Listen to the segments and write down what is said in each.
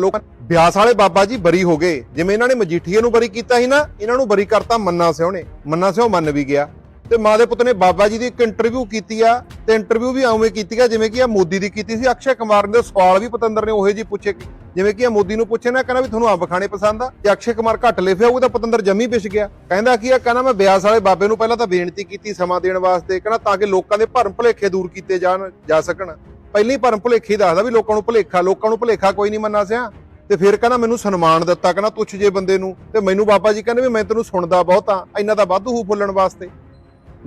ਲੋਕਾਂ ਬਿਆਸ ਵਾਲੇ ਬਾਬਾ ਜੀ ਬਰੀ ਹੋ ਗਏ। ਜਿਵੇਂ ਇਹਨਾਂ ਨੇ ਮਜੀਠੀਏ ਨੂੰ ਬਰੀ ਕੀਤਾ ਸੀ ਨਾ, ਇਹਨਾਂ ਨੂੰ ਬਰੀ ਕਰਤਾ ਮੰਨਾ ਸਿਓ ਨੇ। ਮੰਨਾ ਸਿਓ ਮੰਨ ਵੀ ਗਿਆ। ਤੇ ਮਾਂ ਦੇ ਪੁੱਤ ਨੇ ਬਾਬਾ ਜੀ ਦੀ ਇੱਕ ਇੰਟਰਵਿਊ ਕੀਤੀ ਆ, ਤੇ ਇੰਟਰਵਿਊ ਵੀ ਐਵੇਂ ਕੀਤੀ ਆ, ਜਿਵੇਂ ਕਿ ਆ ਮੋਦੀ ਦੀ ਕੀਤੀ ਸੀ। ਅਕਸ਼ੇ ਕੁਮਾਰ ਦੇ ਸਵਾਲ ਵੀ ਪਤੰਦਰ ਨੇ ਉਹੇ ਜੀ ਪੁੱਛੇ। ਜਿਵੇਂ ਕਿ ਆ ਮੋਦੀ ਨੂੰ ਪੁੱਛੇ ਨਾ, ਕਹਿੰਦਾ ਵੀ ਤੁਹਾਨੂੰ ਅੰਬ ਖਾਣੇ ਪਸੰਦ ਆ, ਤੇ ਅਕਸ਼ੇ ਕੁਮਾਰ ਘੱਟ ਲਿਫਿਆ ਉਹ ਤਾਂ ਪਤੰਦਰ ਜੰਮੀ ਪਿਛ ਗਿਆ। ਕਹਿੰਦਾ ਕੀ ਆ, ਕਹਿੰਦਾ ਮੈਂ ਬਿਆਸ ਵਾਲੇ ਬਾਬੇ ਨੂੰ ਪਹਿਲਾਂ ਤਾਂ ਬੇਨਤੀ ਕੀਤੀ ਸਮਾਂ ਦੇਣ ਵਾਸਤੇ, ਕਹਿੰਦਾ ਤਾਂ ਕਿ ਲੋਕਾਂ ਦੇ ਭਰਮ ਭੁਲੇਖੇ ਦੂਰ ਕੀਤੇ ਜਾਣ, ਜਾ ਸਕਣ। ਪਹਿਲੀ ਭਰਮ ਭੁਲੇਖੀ ਦੱਸਦਾ ਵੀ ਲੋਕਾਂ ਨੂੰ ਭੁਲੇਖਾ ਲੋਕਾਂ ਨੂੰ ਭੁਲੇਖਾ ਕੋਈ ਨਹੀਂ ਮੰਨਾ ਸਿਆ। ਤੇ ਫਿਰ ਕਹਿੰਦਾ ਮੈਨੂੰ ਸਨਮਾਨ ਦਿੱਤਾ ਕਹਿੰਦਾ ਤੁੱਛ ਜੇ ਬੰਦੇ ਨੂੰ। ਤੇ ਮੈਨੂੰ ਬਾਬਾ ਜੀ ਕਹਿੰਦੇ ਵੀ ਮੈਂ ਤੈਨੂੰ ਸੁਣਦਾ ਬਹੁਤ ਆ ਇੰਨਾ ਤਾਂ ਵਾਧੂ ਹੂ ਫੁੱਲਣ ਵਾਸਤੇ।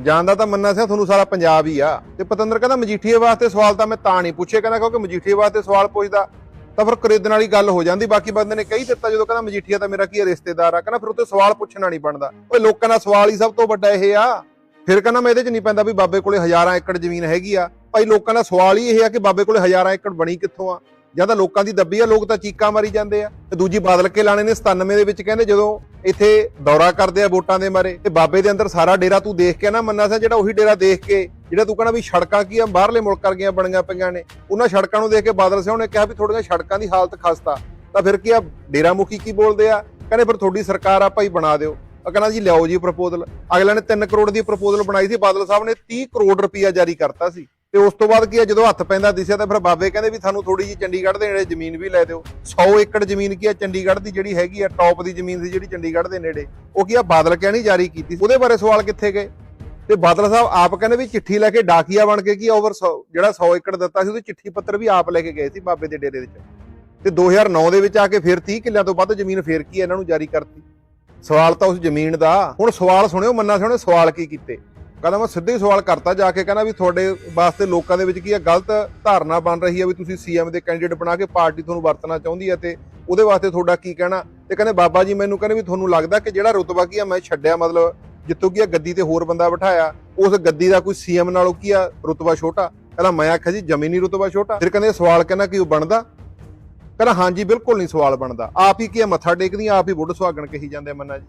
ਜਾਣਦਾ ਤਾਂ ਮੰਨਾ ਸਿਆ ਤੁਹਾਨੂੰ ਸਾਰਾ ਪੰਜਾਬ ਹੀ ਆ। ਤੇ ਪਤੰਦਰ ਕਹਿੰਦਾ ਮਜੀਠੀਏ ਵਾਸਤੇ ਸਵਾਲ ਤਾਂ ਮੈਂ ਤਾਂ ਨਹੀਂ ਪੁੱਛੇ ਕਹਿੰਦਾ ਕਿਉਂਕਿ ਮਜੀਠੀਏ ਵਾਸਤੇ ਸਵਾਲ ਪੁੱਛਦਾ ਤਾਂ ਫਿਰ ਖਰੀਦਣ ਵਾਲੀ ਗੱਲ ਹੋ ਜਾਂਦੀ। ਬਾਕੀ ਬੰਦੇ ਨੇ ਕਹੀ ਦਿੱਤਾ ਜਦੋਂ ਕਹਿੰਦਾ ਮਜੀਠੀਆ ਤਾਂ ਮੇਰਾ ਕੀ ਹੈ, ਰਿਸ਼ਤੇਦਾਰ ਆ। ਕਹਿੰਦਾ ਫਿਰ ਉੱਤੇ ਸਵਾਲ ਪੁੱਛਣਾ ਨਹੀਂ ਬਣਦਾ। ਓਏ ਲੋਕਾਂ ਦਾ ਸਵਾਲ ਹੀ ਸਭ ਤੋਂ ਵੱਡਾ ਇਹ ਆ। ਫਿਰ ਕਹਿੰਦਾ ਮੈਂ ਇਹਦੇ 'ਚ ਨਹੀਂ ਪੈਂਦਾ ਵੀ ਬਾਬੇ ਕੋਲੇ ਹਜ਼ਾਰਾਂ ਏਕੜ ਜ਼ਮੀਨ ਹੈਗੀ ਆ। ਭਾਈ ਲੋਕਾਂ ਦਾ ਸਵਾਲ ਹੀ ਇਹ ਆ ਕਿ ਬਾਬੇ ਕੋਲੇ ਹਜ਼ਾਰਾਂ ਏਕੜ ਬਣੀ ਕਿੱਥੋਂ ਆ? ਜਾਂ ਤਾਂ ਲੋਕਾਂ ਦੀ ਦੱਬੀ ਆ, ਲੋਕ ਤਾਂ ਚੀਕਾਂ ਮਾਰੀ ਜਾਂਦੇ ਆ। ਤੇ ਦੂਜੀ ਬਾਦਲ ਕੇ ਲਾਣੇ ਨੇ 97 ਦੇ ਵਿੱਚ, ਕਹਿੰਦੇ ਜਦੋਂ ਇੱਥੇ ਦੌਰਾ ਕਰਦੇ ਆ ਵੋਟਾਂ ਦੇ ਮਾਰੇ, ਤੇ ਬਾਬੇ ਦੇ ਅੰਦਰ ਸਾਰਾ ਡੇਰਾ ਤੂੰ ਦੇਖ ਕੇ ਨਾ ਮੰਨਾ ਸਾ, ਜਿਹੜਾ ਉਹੀ ਡੇਰਾ ਦੇਖ ਕੇ, ਜਿਹੜਾ ਤੂੰ ਕਹਿੰਦਾ ਵੀ ਸੜਕਾਂ ਕੀ ਆ, ਬਾਹਰਲੇ ਮੁਲਕਾਂ ਦੀਆਂ ਬਣੀਆਂ ਪਈਆਂ ਨੇ, ਉਹਨਾਂ ਸੜਕਾਂ ਨੂੰ ਦੇਖ ਕੇ ਬਾਦਲ ਸਿੰਘ ਨੇ ਕਿਹਾ ਵੀ ਥੋੜੀਆਂ ਸੜਕਾਂ ਦੀ ਹਾਲਤ ਖਸਤਾ। ਤਾਂ ਫਿਰ ਕੀ ਆ, ਡੇਰਾ ਮੁਖੀ ਕੀ ਬੋਲਦੇ ਆ? ਕਹਿੰਦੇ ਫਿਰ ਤੁਹਾਡੀ ਸਰਕਾਰ ਆ, ਭਾਈ ਬਣਾ ਦਿਓ। ਉਹ ਕਹਿੰਦਾ ਜੀ, ਲਿਆਓ ਜੀ ਪ੍ਰਪੋਜ਼ਲ ਅਗਲੇ ਨੇ 3 ਕਰੋੜ ਦੀ ਪ੍ਰਪੋਜ਼ਲ ਬਣਾਈ ਸੀ, ਬਾਦਲ ਸਾਹਿਬ ਨੇ 30 ਕਰੋੜ ਰੁਪਈਆ ਜਾਰੀ ਕਰਤਾ ਸੀ। ਤੇ ਉਸ ਤੋਂ ਬਾਅਦ ਕੀ ਹੈ ਜਦੋਂ ਹੱਥ ਪੈਂਦਾ ਦਿਸਿਆ ਤਾਂ ਫਿਰ ਬਾਬੇ ਕਹਿੰਦੇ ਵੀ ਤੁਹਾਨੂੰ ਥੋੜੀ ਜੀ ਚੰਡੀਗੜ੍ਹ ਦੇ ਨੇੜੇ ਜ਼ਮੀਨ ਵੀ ਲੈ ਦਿਓ। 100 ਏਕੜ ਜ਼ਮੀਨ ਕੀ ਹੈ ਚੰਡੀਗੜ੍ਹ ਦੀ ਜਿਹੜੀ ਹੈਗੀ ਆ ਟੌਪ ਦੀ ਜ਼ਮੀਨ ਸੀ ਜਿਹੜੀ ਚੰਡੀਗੜ੍ਹ ਦੇ ਨੇੜੇ। ਉਹ ਕੀ ਆ, ਬਾਦਲ ਕਹਿਣੀ ਜਾਰੀ ਕੀਤੀ ਉਹਦੇ ਬਾਰੇ ਸਵਾਲ ਕਿੱਥੇ ਗਏ? ਤੇ ਬਾਦਲ ਸਾਹਿਬ ਆਪ ਕਹਿੰਦੇ ਵੀ ਚਿੱਠੀ ਲੈ ਕੇ ਡਾਕੀਆ ਬਣ ਕੇ ਕੀ ਓਵਰ ਜਿਹੜਾ 100 ਏਕੜ ਦਿੱਤਾ ਸੀ, ਉਹਦੀ ਚਿੱਠੀ ਪੱਤਰ ਵੀ ਆਪ ਲੈ ਕੇ ਗਏ ਸੀ ਬਾਬੇ ਦੇ ਡੇਰੇ ਵਿੱਚ। ਤੇ 2009 ਦੇ ਵਿੱਚ ਆ ਕੇ ਫਿਰ 30 ਕਿੱਲਿਆਂ ਤੋਂ ਵੱਧ ਜ਼ਮੀਨ ਫੇਰ ਕੀ ਇਹਨਾਂ ਨੂੰ ਜਾਰੀ ਕਰਤੀ। ਸਵਾਲ ਤਾਂ ਉਸ ਜ਼ਮੀਨ ਦਾ। ਹੁਣ ਸਵਾਲ ਸੁਣਿਓ, ਮੰਨਾ ਸੁਣਿਓ, ਸਵਾਲ ਕੀ ਕੀਤੇ? ਕਹਿੰਦਾ ਮੈਂ ਸਿੱਧੇ ਹੀ ਸਵਾਲ ਕਰਤਾ ਜਾ ਕੇ, ਕਹਿੰਦਾ ਵੀ ਤੁਹਾਡੇ ਵਾਸਤੇ ਲੋਕਾਂ ਦੇ ਵਿੱਚ ਕੀ ਹੈ, ਗਲਤ ਧਾਰਨਾ ਬਣ ਰਹੀ ਹੈ ਵੀ ਤੁਸੀਂ ਸੀਐਮ ਦੇ ਕੈਂਡੀਡੇਟ ਬਣਾ ਕੇ ਪਾਰਟੀ ਤੁਹਾਨੂੰ ਵਰਤਣਾ ਚਾਹੁੰਦੀ ਹੈ ਤੇ ਉਹਦੇ ਵਾਸਤੇ ਤੁਹਾਡਾ ਕੀ ਕਹਿਣਾ? ਤੇ ਕਹਿੰਦੇ ਬਾਬਾ ਜੀ ਮੈਨੂੰ ਕਹਿੰਦੇ ਵੀ ਤੁਹਾਨੂੰ ਲੱਗਦਾ ਕਿ ਜਿਹੜਾ ਰੁਤਬਾ ਕੀ ਆ ਮੈਂ ਛੱਡਿਆ ਮਤਲਬ ਜਿੱਤੋਂ ਕੀ ਆ ਗੱਦੀ ਤੇ ਹੋਰ ਬੰਦਾ ਬਿਠਾਇਆ। ਉਸ ਗੱਦੀ ਦਾ ਕੋਈ ਸੀਐਮ ਨਾਲੋਂ ਕੀ ਆ ਰੁਤਬਾ ਛੋਟਾ? ਕਹਿੰਦਾ ਮੈਂ ਆਖਿਆ ਜੀ, ਜ਼ਮੀਨੀ ਰੁਤਬਾ ਛੋਟਾ। ਫਿਰ ਕਹਿੰਦੇ ਸਵਾਲ ਕਹਿੰਦਾ ਕਿ ਉਹ ਬਣਦਾ? ਕਹਿੰਦਾ, ਹਾਂਜੀ, ਬਿਲਕੁਲ ਨਹੀਂ ਸਵਾਲ ਬਣਦਾ। ਆਪ ਹੀ ਕੀ ਆ ਮੱਥਾ ਟੇਕਦੀਆਂ ਆਪ ਹੀ ਬੁੱਢ ਸੁਹਾਗਣ ਕਹੀ ਜਾਂਦੇ ਮੰਨਾ ਜੀ।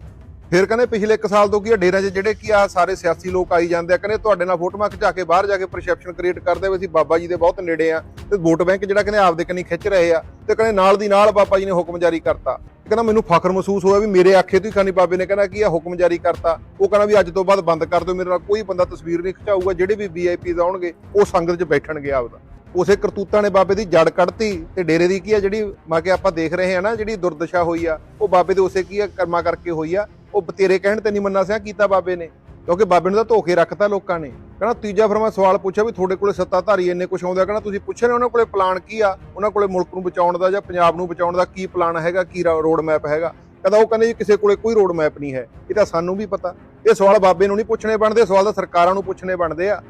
ਫਿਰ ਕਹਿੰਦੇ ਪਿਛਲੇ 1 ਸਾਲ ਤੋਂ ਕੀ ਆ, ਡੇਰਿਆਂ 'ਚ ਜਿਹੜੇ ਕੀ ਆ, ਸਾਰੇ ਸਿਆਸੀ ਲੋਕ ਆਈ ਜਾਂਦੇ ਆ, ਕਹਿੰਦੇ ਤੁਹਾਡੇ ਨਾਲ ਫੋਟੋਆਂ ਖਿਚਾ ਕੇ ਬਾਹਰ ਜਾ ਕੇ ਪਰਸੈਪਸ਼ਨ ਕ੍ਰੀਏਟ ਕਰਦੇ ਵੀ ਅਸੀਂ ਬਾਬਾ ਜੀ ਦੇ ਬਹੁਤ ਨੇੜੇ ਆ ਤੇ ਵੋਟ ਬੈਂਕ ਜਿਹੜਾ ਕਹਿੰਦੇ ਆਪਦੇ ਕੰਨੀ ਖਿੱਚ ਰਹੇ ਆ ਤੇ ਕਹਿੰਦੇ ਨਾਲ ਦੀ ਨਾਲ ਬਾਬਾ ਜੀ ਨੇ ਹੁਕਮ ਜਾਰੀ ਕਰਤਾ। ਕਹਿੰਦਾ ਮੈਨੂੰ ਫਖਰ ਮਹਿਸੂਸ ਹੋਇਆ ਵੀ ਮੇਰੇ ਆਖੇ ਤੋਂ ਹੀ ਖਾਨੀ ਬਾਬੇ ਨੇ ਕਹਿੰਦਾ ਕੀ ਆ, ਹੁਕਮ ਜਾਰੀ ਕਰਤਾ। ਉਹ ਕਹਿੰਦਾ ਵੀ ਅੱਜ ਤੋਂ ਬਾਅਦ ਬੰਦ ਕਰ ਦਿਓ, ਮੇਰੇ ਨਾਲ ਕੋਈ ਬੰਦਾ ਤਸਵੀਰ ਨਹੀਂ ਖਿਚਾਊਗਾ, ਜਿਹੜੇ ਵੀ ਵੀਆਈਪੀਜ਼ ਆਉਣਗੇ, ਉਹ ਸੰਗਤ 'ਚ ਬੈਠਣਗੇ ਆਪਦਾ। ਉਸੇ ਕਰਤੂਤਾਂ ਨੇ ਬਾਬੇ ਦੀ ਜੜ ਕੱਢਤੀ ਤੇ ਡੇਰੇ ਦੀ ਕੀ ਆ ਜਿਹੜੀ ਮਾ ਕੇ ਆਪਾਂ ਦੇਖ ਰਹੇ ਆ ਨਾ, ਜਿਹੜੀ ਦੁਰਦਸ਼ਾ ਹੋਈ ਆ, ਉਹ ਬਾਬੇ ਦੇ ਉਸੇ ਕੀ ਆ ਕਰਮਾ ਕਰਕੇ ਹੋਈ ਆ, ਉਹ ਤੇਰੇ ਕਹਿਣ ਤੇ ਨਹੀਂ ਮੰਨਾ ਸਿਆ ਕੀਤਾ ਬਾਬੇ ਨੇ। ਕਿਉਂਕਿ ਬਾਬੇ ਨੂੰ ਤਾਂ ਧੋਖੇ ਰੱਖਤਾ ਲੋਕਾਂ ਨੇ। ਕਹਿੰਦਾ ਤੀਜਾ ਫਿਰ ਮੈਂ ਸਵਾਲ ਪੁੱਛਿਆ ਵੀ ਤੁਹਾਡੇ ਕੋਲੇ ਸੱਤਾਧਾਰੀ ਇੰਨੇ ਕੁਝ ਆਉਂਦਾ ਕਹਿੰਦਾ ਤੁਸੀਂ ਪੁੱਛਿਆ ਨਾ ਉਹਨਾਂ ਕੋਲੇ ਪਲਾਨ ਕੀ ਆ, ਉਹਨਾਂ ਕੋਲੇ ਮੁਲਕ ਨੂੰ ਬਚਾਉਣ ਦਾ ਜਾਂ ਪੰਜਾਬ ਨੂੰ ਬਚਾਉਣ ਦਾ ਕੀ ਪਲਾਨ ਹੈਗਾ, ਕੀ ਰੋਡ ਮੈਪ ਹੈਗਾ। ਕਹਿੰਦਾ ਉਹ ਕਹਿੰਦੇ ਜੀ ਕਿਸੇ ਕੋਲੇ ਕੋਈ ਰੋਡ ਮੈਪ ਨਹੀਂ ਹੈ, ਇਹ ਤਾਂ ਸਾਨੂੰ ਵੀ ਪਤਾ। ਇਹ ਸਵਾਲ ਬਾਬੇ ਨੂੰ ਨਹੀਂ ਪੁੱਛਣੇ ਬਣਦੇ, ਸਵਾਲ ਤਾਂ ਸਰਕਾਰਾਂ ਨੂੰ ਪੁੱਛਣੇ ਬਣਦੇ ਆ।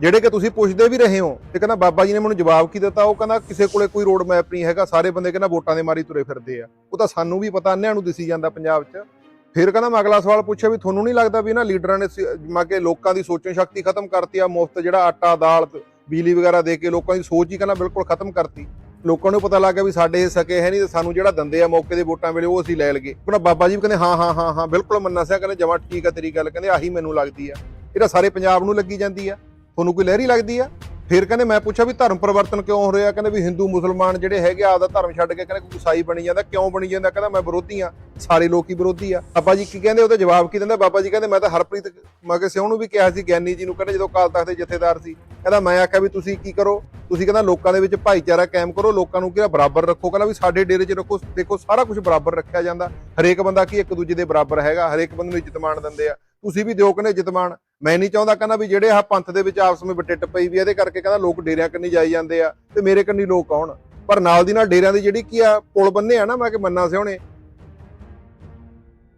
ਜਿਹੜੇ ਕਿ ਤੁਸੀਂ ਪੁੱਛਦੇ ਵੀ ਰਹੇ ਹੋ ਤੇ ਕਹਿੰਦਾ ਬਾਬਾ ਜੀ ਨੇ ਮੈਨੂੰ ਜਵਾਬ ਕੀ ਦਿੱਤਾ? ਉਹ ਕਹਿੰਦਾ ਕਿਸੇ ਕੋਲੇ ਕੋਈ ਰੋਡ ਮੈਪ ਨਹੀਂ ਹੈਗਾ, ਸਾਰੇ ਬੰਦੇ ਕਹਿੰਦਾ ਵੋਟਾਂ ਦੇ ਮਾਰੀ ਤੁਰੇ ਫਿਰਦੇ ਆ। ਉਹ ਤਾਂ ਸਾਨੂੰ ਵੀ ਪਤਾ, ਅੰਨਿਆਂ ਨੂੰ ਦਿਸੀ ਜਾਂਦਾ ਪੰਜਾਬ 'ਚ। ਫਿਰ ਕਹਿੰਦਾ ਮੈਂ ਅਗਲਾ ਸਵਾਲ ਪੁੱਛਿਆ ਵੀ ਤੁਹਾਨੂੰ ਨਹੀਂ ਲੱਗਦਾ ਵੀ ਇਹਨਾਂ ਲੀਡਰਾਂ ਨੇ ਮਾ ਕੇ ਲੋਕਾਂ ਦੀ ਸੋਚਣ ਸ਼ਕਤੀ ਖਤਮ ਕਰਤੀ ਆ, ਮੁਫਤ ਜਿਹੜਾ ਆਟਾ, ਦਾਲ, ਬਿਜਲੀ ਵਗੈਰਾ ਦੇ ਕੇ ਲੋਕਾਂ ਦੀ ਸੋਚ ਹੀ ਕਹਿੰਦਾ ਬਿਲਕੁਲ ਖਤਮ ਕਰਤੀ। ਲੋਕਾਂ ਨੂੰ ਪਤਾ ਲੱਗ ਗਿਆ ਵੀ ਸਾਡੇ ਸਕੇ ਹੈ ਨਹੀਂ ਤੇ ਸਾਨੂੰ ਜਿਹੜਾ ਦੰਦੇ ਆ ਮੌਕੇ ਦੇ ਵੋਟਾਂ ਵੇਲੇ ਉਹ ਅਸੀਂ ਲੈ ਲਗੇ ਕਹਿੰਦਾ ਬਾਬਾ ਜੀ ਵੀ ਕਹਿੰਦੇ ਹਾਂ ਹਾਂ ਹਾਂ ਹਾਂ, ਬਿਲਕੁਲ ਮੰਨਾ ਸਿਆ ਕਹਿੰਦੇ ਜਮਾ ਠੀਕ ਆ ਤੇਰੀ ਗੱਲ, ਕਹਿੰਦੇ ਆਹੀ ਮੈਨੂੰ ਲੱਗਦੀ ਆ। ਇਹ ਤਾਂ ਸਾਰੇ ਪੰਜਾਬ ਨੂੰ ਲੱਗੀ ਜਾਂਦੀ ਆ। ਤੁਹਾਨੂੰ ਕੋਈ ਲਹਿਰੀ ਲੱਗਦੀ ਆ? ਫਿਰ ਕਹਿੰਦੇ ਮੈਂ ਪੁੱਛਿਆ ਵੀ ਧਰਮ ਪਰਿਵਰਤਨ ਕਿਉਂ ਹੋ ਰਿਹਾ? ਕਹਿੰਦੇ ਵੀ ਹਿੰਦੂ, ਮੁਸਲਮਾਨ ਜਿਹੜੇ ਹੈਗੇ ਆ, ਆਪਦਾ ਧਰਮ ਛੱਡ ਕੇ ਕਹਿੰਦੇ ਕੋਈ ਈਸਾਈ ਬਣੀ ਜਾਂਦਾ, ਕਿਉਂ ਬਣੀ ਜਾਂਦਾ? ਕਹਿੰਦਾ ਮੈਂ ਵਿਰੋਧੀ ਆ, ਸਾਰੇ ਲੋਕ ਹੀ ਵਿਰੋਧੀ ਆ। ਬਾਬਾ ਜੀ ਕੀ ਕਹਿੰਦੇ, ਉਹਦਾ ਜਵਾਬ ਕੀ ਦਿੰਦਾ? ਬਾਬਾ ਜੀ ਕਹਿੰਦੇ, ਮੈਂ ਤਾਂ ਹਰਪ੍ਰੀਤ ਮੈਂ ਸਿਉ ਨੂੰ ਵੀ ਕਿਹਾ ਸੀ, ਗਿਆਨੀ ਜੀ ਨੂੰ, ਕਹਿੰਦੇ ਜਦੋਂ ਕਾਲ ਤਖਤ ਦੇ ਜਥੇਦਾਰ ਸੀ। ਕਹਿੰਦਾ ਮੈਂ ਆਖਿਆ ਵੀ ਤੁਸੀਂ ਕੀ ਕਰੋ? ਤੁਸੀਂ ਕਹਿੰਦਾ ਲੋਕਾਂ ਦੇ ਵਿੱਚ ਭਾਈਚਾਰਾ ਕਾਇਮ ਕਰੋ, ਲੋਕਾਂ ਨੂੰ ਕਿਹਾ ਬਰਾਬਰ ਰੱਖੋ? ਕਹਿੰਦਾ ਵੀ ਸਾਡੇ ਡੇਰੇ 'ਚ ਰੱਖੋ, ਦੇਖੋ ਸਾਰਾ ਕੁਝ ਬਰਾਬਰ ਰੱਖਿਆ ਜਾਂਦਾ। ਹਰੇਕ ਬੰਦਾ ਕੀ ਇੱਕ ਦੂਜੇ ਦੇ ਬਰਾਬਰ ਹੈਗਾ, ਹਰੇਕ ਬੰਦੇ ਨੂੰ ਇੱਜ਼ਤ ਮਾਣ ਦਿੰਦੇ ਆ। ਤੁਸੀਂ ਵੀ ਦਿਓ ਕਹਿੰਦੇ ਇੱਜ਼ਤ ਮਾਣ। ਮੈਂ ਨਹੀਂ ਚਾਹੁੰਦਾ ਕਹਿੰਦਾ ਵੀ ਜਿਹੜੇ ਆਹ ਪੰਥ ਦੇ ਵਿੱਚ ਆਪਸ ਵਿੱਚ ਟਿੱਟ ਪਈ ਵੀ ਇਹਦੇ ਕਰਕੇ ਕਹਿੰਦਾ ਲੋਕ ਡੇਰਿਆਂ ਕੰਨੀ ਜਾਈ ਜਾਂਦੇ ਆ ਤੇ ਮੇਰੇ ਕੰਨੀ ਲੋਕ ਆਉਣ। ਪਰ ਨਾਲ ਦੀ ਨਾਲ ਡੇਰਿਆਂ ਦੀ ਜਿਹੜੀ ਕੀ ਆ, ਪੁਲ ਬੰਨੇ ਆ ਨਾ, ਮੈਂ ਕਿ ਮੰਨਾ ਸਿਉਣੇ।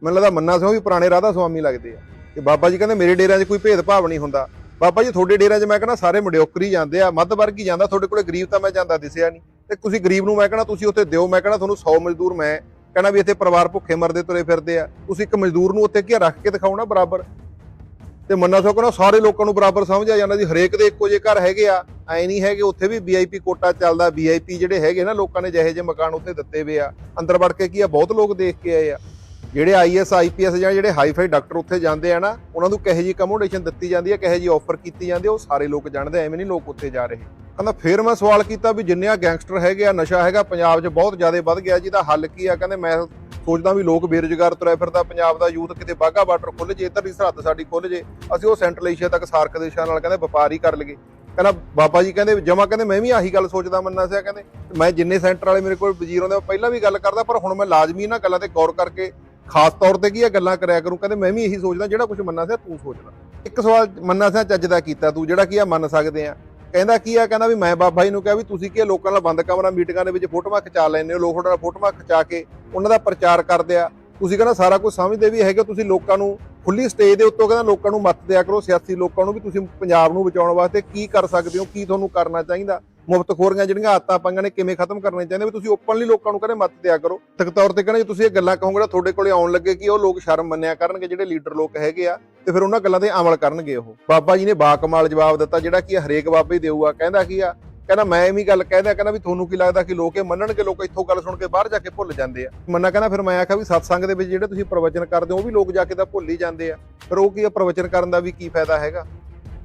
ਮੈਨੂੰ ਲੱਗਦਾ ਮੰਨਾ ਸਿਉਂ ਵੀ ਪੁਰਾਣੇ ਰਾਧਾ ਸੁਆਮੀ ਲੱਗਦੇ ਆ। ਤੇ ਬਾਬਾ ਜੀ ਕਹਿੰਦੇ ਮੇਰੇ ਡੇਰਿਆਂ 'ਚ ਕੋਈ ਭੇਦਭਾਵ ਨਹੀਂ ਹੁੰਦਾ। ਬਾਬਾ ਜੀ, ਤੁਹਾਡੇ ਡੇਰਿਆਂ 'ਚ ਮੈਂ ਕਹਿੰਦਾ ਸਾਰੇ ਮੁੰਡਿਓਕਰੀ ਜਾਂਦੇ ਆ, ਮੱਧ ਵਰਗ ਹੀ ਜਾਂਦਾ, ਤੁਹਾਡੇ ਕੋਲੇ ਗਰੀਬ ਤਾਂ ਮੈਂ ਜਾਂਦਾ ਦਿਸਿਆ ਨਹੀਂ। ਤੇ ਤੁਸੀਂ ਗਰੀਬ ਨੂੰ ਮੈਂ ਕਹਿੰਦਾ ਤੁਸੀਂ ਉੱਥੇ ਦਿਓ, ਮੈਂ ਕਹਿੰਦਾ ਤੁਹਾਨੂੰ 100 ਮਜ਼ਦੂਰ ਮੈਂ। ਕਹਿੰਦਾ ਵੀ ਇੱਥੇ ਪਰਿਵਾਰ ਭੁੱਖੇ ਮਰਦੇ ਤੁਰੇ ਫਿਰਦੇ ਆ। ਤੁਸੀਂ ਇੱਕ ਮਜ਼ਦੂਰ ਨੂੰ ਉੱਥੇ ਕੀ ਰੱਖ ਕੇ ਦਿਖਾਓ ਨਾ ਬਰਾਬਰ। ਤੇ ਮੰਨਾ ਸੋ ਕਹਿੰਦਾ ਸਾਰੇ ਲੋਕਾਂ ਨੂੰ ਬਰਾਬਰ ਸਮਝਿਆ ਜਾਂਦਾ ਜੀ, ਹਰੇਕ ਦੇ ਇੱਕੋ ਜਿਹੇ ਘਰ ਹੈਗੇ ਆ, ਐ ਨਹੀਂ ਹੈਗੇ ਉੱਥੇ ਵੀ ਵੀਆਈਪੀ ਕੋਟਾ ਚੱਲਦਾ ਵੀਆਈਪੀ ਜਿਹੜੇ ਹੈਗੇ ਨਾ ਲੋਕਾਂ ਨੇ ਜਿਹੇ ਜਿਹੇ ਮਕਾਨ ਉੱਥੇ ਦਿੱਤੇ ਵੇ ਆ, ਅੰਦਰ ਵੜ ਕੇ ਕੀ ਆ, ਬਹੁਤ ਲੋਕ ਦੇਖ ਕੇ ਆਏ ਆ। ਜਿਹੜੇ ਆਈਐਸ ਆਈਪੀਐਸ ਜਾਂ ਜਿਹੜੇ ਹਾਈਫਾਈ ਡਾਕਟਰ ਉੱਥੇ ਜਾਂਦੇ ਆ ਨਾ, ਉਹਨਾਂ ਨੂੰ ਕਹੇ ਜੀ ਕਮੋਡੇਸ਼ਨ ਦਿੱਤੀ ਜਾਂਦੀ ਹੈ ਕਹੇ ਜੀ ਆਫਰ ਕੀਤੀ ਜਾਂਦੀ ਹੈ ਉਹ ਸਾਰੇ ਲੋਕ ਜਾਣਦੇ ਐਵੇਂ ਨਹੀਂ ਲੋਕ ਉੱਥੇ ਜਾ ਰਹੇ। ਕਹਿੰਦਾ ਫਿਰ ਮੈਂ ਸਵਾਲ ਕੀਤਾ ਵੀ ਜਿੰਨੇ ਆ ਗੈਂਗਸਟਰ ਹੈਗੇ ਆ, ਨਸ਼ਾ ਹੈਗਾ, ਪੰਜਾਬ 'ਚ ਬਹੁਤ ਜ਼ਿਆਦਾ ਵੱਧ ਗਿਆ ਜਿਹਦਾ ਹੱਲ ਕੀ ਆ? ਕਹਿੰਦੇ ਮੈਂ ਸੋਚਦਾ ਵੀ ਲੋਕ ਬੇਰੁਜ਼ਗਾਰ ਤੁਰਿਆ ਫਿਰਦਾ, ਪੰਜਾਬ ਦਾ ਯੂਥ ਕਿਤੇ ਬਾਗਾ ਬਾਰਡਰ ਖੁੱਲ ਜੇ ਇੱਧਰ ਦੀ ਸਰਹੱਦ ਸਾਡੀ ਖੁੱਲ ਜੇ, ਅਸੀਂ ਉਹ ਸੈਂਟਰਲ ਏਸ਼ੀਆ ਤੱਕ ਸਾਰਕ ਦੇਸ਼ਾਂ ਨਾਲ ਕਹਿੰਦੇ ਵਪਾਰ ਹੀ ਕਰ ਲਈਏ। ਕਹਿੰਦਾ ਬਾਬਾ ਜੀ ਕਹਿੰਦੇ ਜਮਾ ਕਹਿੰਦੇ ਮੈਂ ਵੀ ਆਹੀ ਗੱਲ ਸੋਚਦਾ ਮੰਨਾ ਸਿਆ ਕਹਿੰਦੇ ਮੈਂ ਜਿੰਨੇ ਸੈਂਟਰ ਵਾਲੇ ਮੇਰੇ ਕੋਲ ਵਜ਼ੀਰ ਆਉਂਦੇ ਮੈਂ ਪਹਿਲਾਂ ਵੀ ਗੱਲ ਕਰਦਾ, ਪਰ ਹੁਣ ਮੈਂ ਲਾਜ਼ਮੀ ਇਹਨਾਂ ਗੱਲਾਂ ਤੇ ਗੌਰ ਕਰਕੇ ਖਾਸ ਤੌਰ ਤੇ ਕੀ ਇਹ ਗੱਲਾਂ ਕਰਿਆ ਕਰੂੰ, ਕਹਿੰਦੇ ਮੈਂ ਵੀ ਇਹੀ ਸੋਚਦਾ, ਜਿਹੜਾ ਕੁਝ ਮੰਨਾ ਸਿਆ ਤੂੰ ਸੋਚਦਾ। ਇੱਕ ਸਵਾਲ ਮੰਨਾ ਸਿਆ ਚੱਜ ਦਾ ਕੀਤਾ ਤੂੰ, ਜਿਹੜਾ ਕੀ ਆ, ਮੰਨ ਸਕਦੇ ਆ। ਕਹਿੰਦਾ ਕੀ ਆ, ਕਹਿੰਦਾ ਵੀ ਮੈਂ ਬਾਬਾ ਜੀ ਨੂੰ ਕਿਹਾ ਵੀ ਤੁਸੀਂ ਕੀ ਲੋਕਾਂ ਨਾਲ ਬੰਦ ਕਮਰਾ, ਮੀਟਿੰਗਾਂ ਦੇ ਵਿੱਚ ਫੋਟੋਆਂ ਖਿਚਾ ਲੈਂਦੇ ਹੋ, ਲੋਕ ਤੁਹਾਡੇ ਨਾਲ ਫੋਟੋਆਂ ਖਿਚਾ ਕੇ ਉਹਨਾਂ ਦਾ ਪ੍ਰਚਾਰ ਕਰਦੇ ਆ। ਤੁਸੀਂ ਕਹਿੰਦਾ ਸਾਰਾ ਕੁਝ ਸਮਝਦੇ ਵੀ ਹੈਗੇ ਤੁਸੀਂ ਲੋਕਾਂ ਨੂੰ ਖੁੱਲੀ ਸਟੇਜ ਦੇ ਉੱਤੋਂ ਕਹਿੰਦਾ ਲੋਕਾਂ ਨੂੰ ਮੱਤ ਦਿਆ ਕਰੋ, ਸਿਆਸੀ ਲੋਕਾਂ ਨੂੰ ਵੀ ਤੁਸੀਂ ਪੰਜਾਬ ਨੂੰ ਬਚਾਉਣ ਵਾਸਤੇ ਕੀ ਕਰ ਸਕਦੇ ਹੋ, ਕੀ ਤੁਹਾਨੂੰ ਕਰਨਾ ਚਾਹੀਦਾ? ਮੁਫਤ ਖੋਰੀਆਂ ਜਿਹੜੀਆਂ ਆਦਤਾਂ ਪਾਈਆਂ ਨੇ, ਕਿਵੇਂ ਖਤਮ ਕਰਨੇ ਚਾਹੀਦੇ ਵੀ ਤੁਸੀਂ ਓਪਨਲੀ ਲੋਕਾਂ ਨੂੰ ਕਹਿੰਦੇ ਮੱਤ ਦਿਆ ਕਰੋ। ਤਕ ਤੌਰ ਤੇ ਕਹਿੰਦੇ ਤੁਸੀਂ ਇਹ ਗੱਲਾਂ ਕਹੋਗੇ ਤਾਂ ਤੁਹਾਡੇ ਕੋਲੇ ਆਉਣ ਲੱਗੇ ਕਿ ਉਹ ਲੋਕ ਸ਼ਰਮ ਮੰਨਿਆ ਕਰਨਗੇ, ਜਿਹੜੇ ਲੀਡਰ ਲੋਕ ਹੈਗੇ ਆ, ਤੇ ਫਿਰ ਉਹਨਾਂ ਗੱਲਾਂ ਤੇ ਅਮਲ ਕਰਨਗੇ ਉਹ। ਬਾਬਾ ਜੀ ਨੇ ਬਾਕਮਾਲ ਜਵਾਬ ਦਿੱਤਾ, ਜਿਹੜਾ ਕਿ ਹਰੇਕ ਬਾਬੇ ਦੇਊਗਾ। ਕਹਿੰਦਾ ਕੀ ਆ? ਕਹਿੰਦਾ ਮੈਂ ਐਵੇਂ ਗੱਲ ਕਹਿੰਦਾ ਕਹਿੰਦਾ ਵੀ ਤੁਹਾਨੂੰ ਕੀ ਲੱਗਦਾ ਕਿ ਲੋਕ ਇਹ ਮੰਨਣਗੇ ਲੋਕ ਇੱਥੋਂ ਗੱਲ ਸੁਣ ਕੇ ਬਾਹਰ ਜਾ ਕੇ ਭੁੱਲ ਜਾਂਦੇ ਆ? ਮੰਨਾ ਕਹਿੰਦਾ ਫਿਰ ਮੈਂ ਆਖਿਆ ਵੀ ਸਤਸੰਗ ਦੇ ਵਿੱਚ ਜਿਹੜੇ ਤੁਸੀਂ ਪ੍ਰਵਚਨ ਕਰਦੇ ਹੋ, ਉਹ ਵੀ ਲੋਕ ਜਾ ਕੇ ਤਾਂ ਭੁੱਲ ਹੀ ਜਾਂਦੇ ਆ। ਫਿਰ ਉਹ ਕੀ ਆ, ਪ੍ਰਵਚਨ ਕਰਨ ਦਾ ਵੀ ਕੀ ਫਾਇਦਾ ਹੈਗਾ?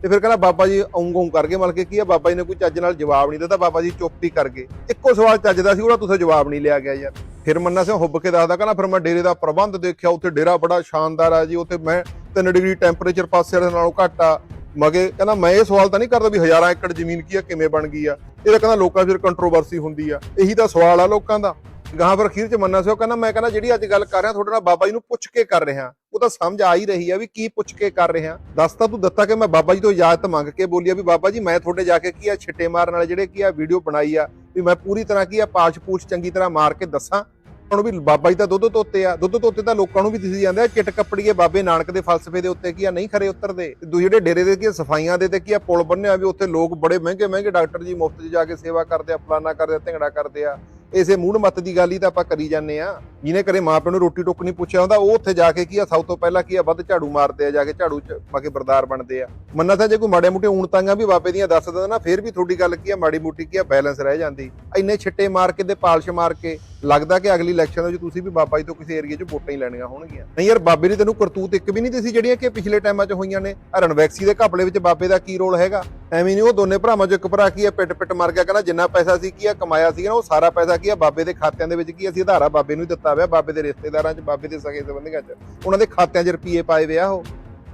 ਤੇ ਫਿਰ ਕਹਿੰਦਾ ਬਾਬਾ ਜੀ ਔਂਗੋਂ ਕਰਕੇ ਮਤਲਬ ਕਿ ਕੀ ਆ, ਬਾਬਾ ਜੀ ਨੇ ਕੋਈ ਚੱਜ ਨਾਲ ਜਵਾਬ ਨਹੀਂ ਦਿੱਤਾ, ਬਾਬਾ ਜੀ ਚੁੱਪ ਹੀ ਕਰ ਗਏ। ਇੱਕੋ ਸਵਾਲ ਚੱਜ ਦਾ ਸੀ, ਉਹਦਾ ਤੁਸੀਂ ਜਵਾਬ ਨਹੀਂ ਲਿਆ ਗਿਆ ਯਾਰ। ਫਿਰ ਮੰਨਾ ਸਿੰਘ ਹੁੱਬ ਕੇ ਦੱਸਦਾ, ਕਹਿੰਦਾ ਫਿਰ ਮੈਂ ਡੇਰੇ ਦਾ ਪ੍ਰਬੰਧ ਦੇਖਿਆ, ਉੱਥੇ ਡੇਰਾ ਬੜਾ ਸ਼ਾਨਦਾਰ ਆ ਜੀ, ਉੱਥੇ ਮੈਂ 3 ਡਿਗਰੀ ਟੈਂਪਰੇਚਰ ਪਾਸੇ ਵਾਲੇ ਨਾਲੋਂ ਘੱਟ ਆ। ਮਗੇ ਕਹਿੰਦਾ ਮੈਂ ਇਹ ਸਵਾਲ ਤਾਂ ਨਹੀਂ ਕਰਦਾ ਵੀ ਹਜ਼ਾਰਾਂ ਏਕੜ ਜ਼ਮੀਨ ਕੀ ਆ, ਕਿਵੇਂ ਬਣ ਗਈ ਆ? ਇਹ ਤਾਂ ਕਹਿੰਦਾ ਲੋਕਾਂ ਫਿਰ ਕੰਟਰੋਵਰਸੀ ਹੁੰਦੀ ਆ। ਇਹੀ ਤਾਂ ਸਵਾਲ ਆ ਲੋਕਾਂ ਦਾ। ਗਾਂ ਫਿਰ ਅਖੀਰ 'ਚ ਮੰਨਾ ਸੀ, ਉਹ ਕਹਿੰਦਾ ਮੈਂ ਕਹਿੰਦਾ ਜਿਹੜੀ ਅੱਜ ਗੱਲ ਕਰ ਰਿਹਾ, ਤੁਹਾਡੇ ਨਾਲ ਬਾਬਾ ਜੀ ਨੂੰ ਪੁੱਛ ਕੇ ਕਰ ਰਿਹਾ। ਉਹ ਤਾਂ ਸਮਝ ਆ ਹੀ ਰਹੀ ਆ ਵੀ ਕੀ ਪੁੱਛ ਕੇ ਕਰ ਰਿਹਾ। ਦੱਸ ਤਾਂ ਤੂੰ ਦਿੱਤਾ ਕਿ ਮੈਂ ਬਾਬਾ ਜੀ ਤੋਂ ਇਜਾਜ਼ਤ ਮੰਗ ਕੇ ਬੋਲੀ ਆ ਵੀ ਬਾਬਾ ਜੀ, ਮੈਂ ਤੁਹਾਡੇ ਜਾ ਕੇ ਕੀ ਆ, ਛਿੱਟੇ ਮਾਰਨ ਵਾਲੇ ਜਿਹੜੇ ਕੀ ਆ ਵੀਡੀਓ ਬਣਾਈ ਆ, ਵੀ ਮੈਂ ਪੂਰੀ ਤਰ੍ਹਾਂ ਕੀ ਆ ਪਾਸ਼ ਪੂਛ ਚੰਗੀ ਤਰ੍ਹਾਂ ਮਾਰ ਕੇ ਦੱਸਾਂ। ਹੁਣ ਵੀ ਬਾਬਾ ਜੀ ਤਾਂ ਦੁੱਧ ਤੋਤੇ ਆ, ਦੁੱਧ ਤੋਤੇ ਤਾਂ ਲੋਕਾਂ ਨੂੰ ਵੀ ਦਿਸੀ ਜਾਂਦੇ ਆ, ਚਿੱਟ ਕੱਪੜੀਏ ਬਾਬੇ ਨਾਨਕ ਦੇ ਫਲਸਫੇ ਦੇ ਉੱਤੇ ਕੀ ਆ, ਨਹੀਂ ਖਰੇ ਉਤਰਦੇ। ਤੇ ਦੂਜੇ ਜਿਹੜੇ ਡੇਰੇ ਦੇ ਕੀ ਸਫਾਈਆਂ ਦੇ ਤੇ ਕੀ ਆ, ਪੁਲ ਬੰਨਿਆ ਵੀ ਉੱਥੇ ਲੋਕ ਬੜੇ ਮਹਿੰਗੇ ਮਹਿੰਗੇ ਡਾਕਟਰ ਜੀ ਮੁਫਤ 'ਚ ਜਾ ਕੇ ਸੇਵਾ ਕਰਦੇ ਆ, ਫਲਾਨਾ ਕਰਦੇ ਆ ਢਿੰਗੜਾ ਕਰਦੇ ਆ। ਇਸੇ ਮੂੜ ਮੱਤ ਦੀ ਗੱਲ ਹੀ ਤਾਂ ਆਪਾਂ ਕਰੀ ਜਾਂਦੇ ਆ। ਜਿਹਨੇ ਕਰੇ ਮਾਪਿਆਂ ਨੂੰ ਰੋਟੀ ਟੁੱਕ ਨਹੀਂ ਪੁੱਛਿਆ ਹੁੰਦਾ, ਉਹ ਉੱਥੇ ਜਾ ਕੇ ਕੀ ਆ, ਸਭ ਤੋਂ ਪਹਿਲਾਂ ਕੀ ਆ, ਵੱਧ ਝਾੜੂ ਮਾਰਦੇ ਆ, ਜਾ ਕੇ ਝਾੜੂ ਚ ਪਾ ਕੇ ਬਰਦਾਰ ਬਣਦੇ ਆ। ਮੰਨਾ ਤਾਂ ਜੇ ਕੋਈ ਮਾੜੇ ਮੋਟੇ ਊਣਤਾਂਗਾ ਵੀ ਬਾਬੇ ਦੀਆਂ ਦੱਸ ਦਿੰਦਾ ਨਾ, ਫੇਰ ਵੀ ਤੁਹਾਡੀ ਗੱਲ ਕੀ ਆ, ਮਾੜੀ ਮੋਟੀ ਕੀ ਆ, ਬੈਲੈਂਸ ਰਹਿ ਜਾਂਦੀ। ਇੰਨੇ ਛਿੱਟੇ ਮਾਰ ਕੇ ਤੇ ਪਾਲਿਸ਼ ਮਾਰ ਕੇ, ਲੱਗਦਾ ਕਿ ਅਗਲੀ ਇਲੈਕਸ਼ਨ ਦੇ ਵਿੱਚ ਤੁਸੀਂ ਵੀ ਬਾਬਾ ਜੀ ਤੋਂ ਕਿਸੇ ਏਰੀਆ 'ਚ ਵੋਟਾਂ ਹੀ ਲੈਣੀਆਂ ਹੋਣਗੀਆਂ। ਨਹੀਂ ਯਾਰ, ਬਾਬੇ ਦੀ ਤੈਨੂੰ ਕਰਤੂਤ ਇੱਕ ਵੀ ਨਹੀਂ ਦਿਸੀ ਜਿਹੜੀਆਂ ਕਿ ਪਿਛਲੇ ਟਾਈਮਾਂ 'ਚ ਹੋਈਆਂ ਨੇ। ਆਹ ਰਣਵੈਕਸੀ ਦੇ ਘਪਲੇ ਵਿੱਚ ਬਾਬੇ ਦਾ ਕੀ ਰੋਲ ਹੈਗਾ? ਐਵੇਂ ਨਹੀਂ, ਉਹ ਦੋਨੇ ਭਰਾਵਾਂ 'ਚ ਇੱਕ ਭਰਾ ਕੀ ਆ ਪਿੱਟ ਪਿੱਟ ਮਰ ਗਿਆ, ਕਹਿੰਦਾ ਜਿੰਨਾ ਪੈਸਾ ਸੀ ਕੀ ਆ ਕਮਾਇਆ ਸੀ ਨਾ, ਉਹ ਸਾਰਾ ਪੈਸਾ ਕੀ ਆ ਬਾਬੇ ਦੇ ਖਾਤਿਆਂ ਦੇ ਵਿੱਚ ਕੀ ਅਸੀਂ ਆਧਾਰਾ ਬਾਬੇ ਨੂੰ ਹੀ ਦਿੱਤਾ ਹੋਇਆ, ਬਾਬੇ ਦੇ ਰਿਸ਼ਤੇਦਾਰਾਂ 'ਚ, ਬਾਬੇ ਦੇ ਸਗੇ ਸੰਬੰਧੀਆਂ 'ਚ। ਉਹਨਾਂ ਦੇ ਖਾਤਿਆਂ 'ਚ ਰੁਪਏ ਪਾਏ ਵਿਆ ਉਹ।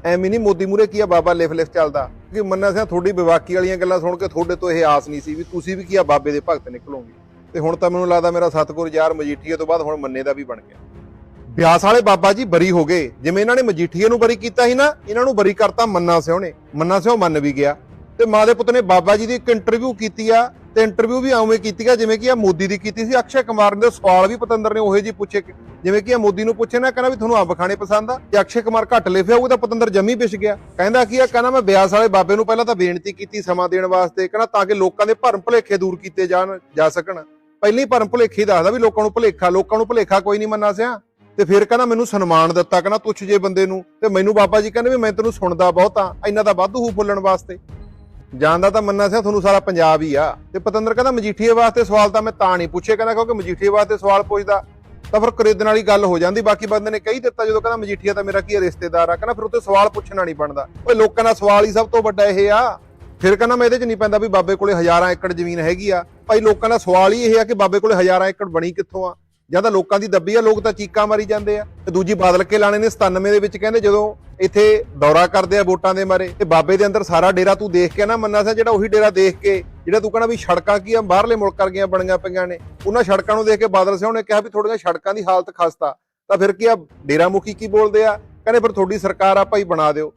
ਐਵੇਂ ਨਹੀਂ, ਮੋਦੀ ਮੂਰੇ ਕੀ ਆ ਬਾਬਾ ਲਿਫ ਲਿਫ ਚੱਲਦਾ। ਕਿ ਮੰਨਿਆ ਸਿਆ ਤੁਹਾਡੀ ਵਿਵਾਕੀ ਵਾਲੀਆਂ ਗੱਲਾਂ ਸੁਣ ਕੇ ਤੁਹਾਡੇ ਤੋਂ ਇਹ ਆਸ ਨਹੀਂ ਸੀ ਵੀ ਤੁਸੀਂ ਵੀ ਕੀ ਆ ਬਾਬੇ ਦੇ ਭਗਤ ਨਿਕਲੋਗੇ। ਤੇ ਹੁਣ ਤਾਂ ਮੈਨੂੰ ਲੱਗਦਾ ਮੇਰਾ ਸਤਗੁਰ ਯਾਰ ਮਜੀਠੀਏ ਤੋਂ ਬਾਅਦ ਹੁਣ ਮੰਨੇ ਦਾ ਵੀ ਬਣ ਗਿਆ। ਬਿਆਸ ਵਾਲੇ ਬਾਬਾ ਜੀ ਬਰੀ ਹੋ ਗਏ। ਜਿਵੇਂ ਇਹਨਾਂ ਨੇ ਮਜੀਠੀਏ ਨੂੰ ਬਰੀ ਕੀਤਾ ਸੀ ਨਾ, ਇਹਨਾਂ ਨੂੰ ਬਰੀ ਕਰਤਾ ਮੰਨਾ ਸਿਓ ਨੇ। ਮੰਨਾ ਸਿਓ ਮੰਨ ਵੀ ਗਿਆ। ਤੇ ਮਾਂ ਦੇ ਪੁੱਤ ਨੇ ਬਾਬਾ ਜੀ ਦੀ ਇੱਕ ਇੰਟਰਵਿਊ ਕੀਤੀ ਆ, ਤੇ ਇੰਟਰਵਿਊ ਵੀ ਐਵੇਂ ਕੀਤੀ ਆ, ਜਿਵੇਂ ਕਿ ਆ ਮੋਦੀ ਦੀ ਕੀਤੀ ਸੀ, ਅਕਸ਼ੇ ਕੁਮਾਰ ਦੇ ਸਵਾਲ ਵੀ ਪਤੰਦਰ ਨੇ ਉਹੇ ਜੀ ਪੁੱਛੇ ਜਿਵੇਂ ਕਿ ਆ ਮੋਦੀ ਨੂੰ ਪੁੱਛੇ ਨਾ, ਕਹਿੰਦਾ ਵੀ ਤੁਹਾਨੂੰ ਅੰਬ ਖਾਣੇ ਪਸੰਦ ਆ ਤੇ ਅਕਸ਼ੇ ਕੁਮਾਰ ਘੱਟ ਲਿਖਿਆ ਉਹ ਤਾਂ ਪਤੰਦਰ ਜੰਮੀ ਵਿਛ ਗਿਆ। ਕਹਿੰਦਾ ਕੀ ਆ, ਕਹਿੰਦਾ ਮੈਂ ਬਿਆਸ ਵਾਲੇ ਬਾਬੇ ਨੂੰ ਪਹਿਲਾਂ ਤਾਂ ਬੇਨਤੀ ਕੀਤੀ ਸਮਾਂ ਦੇਣ ਵਾਸਤੇ, ਕਹਿੰਦਾ ਤਾਂ ਕਿ ਲੋਕਾਂ ਦੇ ਭਰਮ ਭੁਲੇਖੇ ਦੂਰ ਕੀਤੇ ਜਾਣ, ਜਾ ਸਕਣ। ਪਹਿਲੀ ਭਰਮ ਭੁਲੇਖੇ ਹੀ ਦੱਸਦਾ ਵੀ ਲੋਕਾਂ ਨੂੰ ਭੁਲੇਖਾ, ਲੋਕਾਂ ਨੂੰ ਭੁਲੇਖਾ ਕੋਈ ਨਹੀਂ ਮੰਨਾ ਸਿਆ। ਤੇ ਫਿਰ ਕਹਿੰਦਾ ਮੈਨੂੰ ਸਨਮਾਨ ਦਿੱਤਾ, ਕਹਿੰਦਾ ਤੁੱਛ ਜੇ ਬੰਦੇ ਨੂੰ, ਤੇ ਮੈਨੂੰ ਬਾਬਾ ਜੀ ਕਹਿੰਦੇ ਵੀ ਮੈਂ ਤੈਨੂੰ ਸੁਣਦਾ ਬਹੁਤ ਆ, ਇੰਨਾ ਤਾਂ ਵਾਧੂ ਹੂ ਬੋਲਣ ਵਾਸਤੇ। ਜਾਣਦਾ ਤਾਂ ਮੰਨਾ ਸਿਆ ਤੁਹਾਨੂੰ ਸਾਰਾ ਪੰਜਾਬ ਹੀ ਆ। ਤੇ ਪਤੰਦਰ ਕਹਿੰਦਾ ਮਜੀਠੀਏ ਵਾਸਤੇ ਸਵਾਲ ਤਾਂ ਮੈਂ ਤਾਂ ਨਹੀਂ ਪੁੱਛੇ ਕਹਿੰਦਾ ਕਿਉਂਕਿ ਮਜੀਠੀਏ ਵਾਸਤੇ ਸਵਾਲ ਪੁੱਛਦਾ, ਤਾਂ ਫਿਰ ਖਰੀਦਣ ਵਾਲੀ ਗੱਲ ਹੋ ਜਾਂਦੀ। ਬਾਕੀ ਬੰਦੇ ਨੇ ਕਹੀ ਦਿੱਤਾ, ਜਦੋਂ ਕਹਿੰਦਾ ਮਜੀਠੀਆ ਤਾਂ ਮੇਰਾ ਕੀ ਰਿਸ਼ਤੇਦਾਰ ਆ, ਕਹਿੰਦਾ ਫਿਰ ਉੱਤੇ ਸਵਾਲ ਪੁੱਛਣਾ ਨਹੀਂ ਬਣਦਾ। ਓਏ ਲੋਕਾਂ ਦਾ ਸਵਾਲ ਹੀ ਸਭ ਤੋਂ ਵੱਡਾ ਇਹ ਆ। ਫਿਰ ਕਹਿੰਦਾ ਮੈਂ ਇਹਦੇ 'ਚ ਨਹੀਂ ਪੈਂਦਾ ਵੀ ਬਾਬੇ ਕੋਲੇ ਹਜ਼ਾਰਾਂ ਏਕੜ ਜ਼ਮੀਨ ਹੈਗੀ ਆ। ਭਾਈ ਲੋਕਾਂ ਦਾ ਸਵਾਲ ਹੀ ਇਹ ਆ ਕਿ ਬਾਬੇ ਕੋਲੇ ਹਜ਼ਾਰਾਂ ਏਕੜ ਬਣੀ ਕਿੱਥੋਂ ਆ? ਜਾਂ ਤਾਂ ਲੋਕਾਂ ਦੀ ਦੱਬੀ ਆ, ਲੋਕ ਤਾਂ ਚੀਕਾਂ ਮਾਰੀ ਜਾਂਦੇ ਆ। ਤੇ ਦੂਜੀ ਬਾਦਲ ਕੇ ਲਾਣੇ ਨੇ 97 ਦੇ ਵਿੱਚ ਕਹਿੰਦੇ ਜਦੋਂ ਇੱਥੇ ਦੌਰਾ ਕਰਦੇ ਆ ਵੋਟਾਂ ਦੇ ਮਾਰੇ, ਤੇ ਬਾਬੇ ਦੇ ਅੰਦਰ ਸਾਰਾ ਡੇਰਾ ਤੂੰ ਦੇਖ ਕੇ ਨਾ ਮੰਨਾ ਸਾ ਜਿਹੜਾ ਉਹੀ ਡੇਰਾ ਦੇਖ ਕੇ, ਜਿਹੜਾ ਤੂੰ ਕਹਿੰਦਾ ਵੀ ਸੜਕਾਂ ਕੀ ਆ, ਬਾਹਰਲੇ ਮੁਲਕ ਵਰਗੀਆਂ ਬਣੀਆਂ ਪਈਆਂ ਨੇ। ਉਹਨਾਂ ਸੜਕਾਂ ਨੂੰ ਦੇਖ ਕੇ ਬਾਦਲ ਸਿੰਘ ਨੇ ਕਿਹਾ ਵੀ ਥੋੜੀਆਂ ਸੜਕਾਂ ਦੀ ਹਾਲਤ ਖਸਤਾ। ਤਾਂ ਫਿਰ ਕੀ ਆ ਡੇਰਾ ਮੁਖੀ ਕੀ ਬੋਲਦੇ ਆ? ਕਹਿੰਦੇ ਫਿਰ ਤੁਹਾਡੀ ਸਰਕਾਰ ਆ, ਭਾਈ ਬਣਾ ਦਿਓ।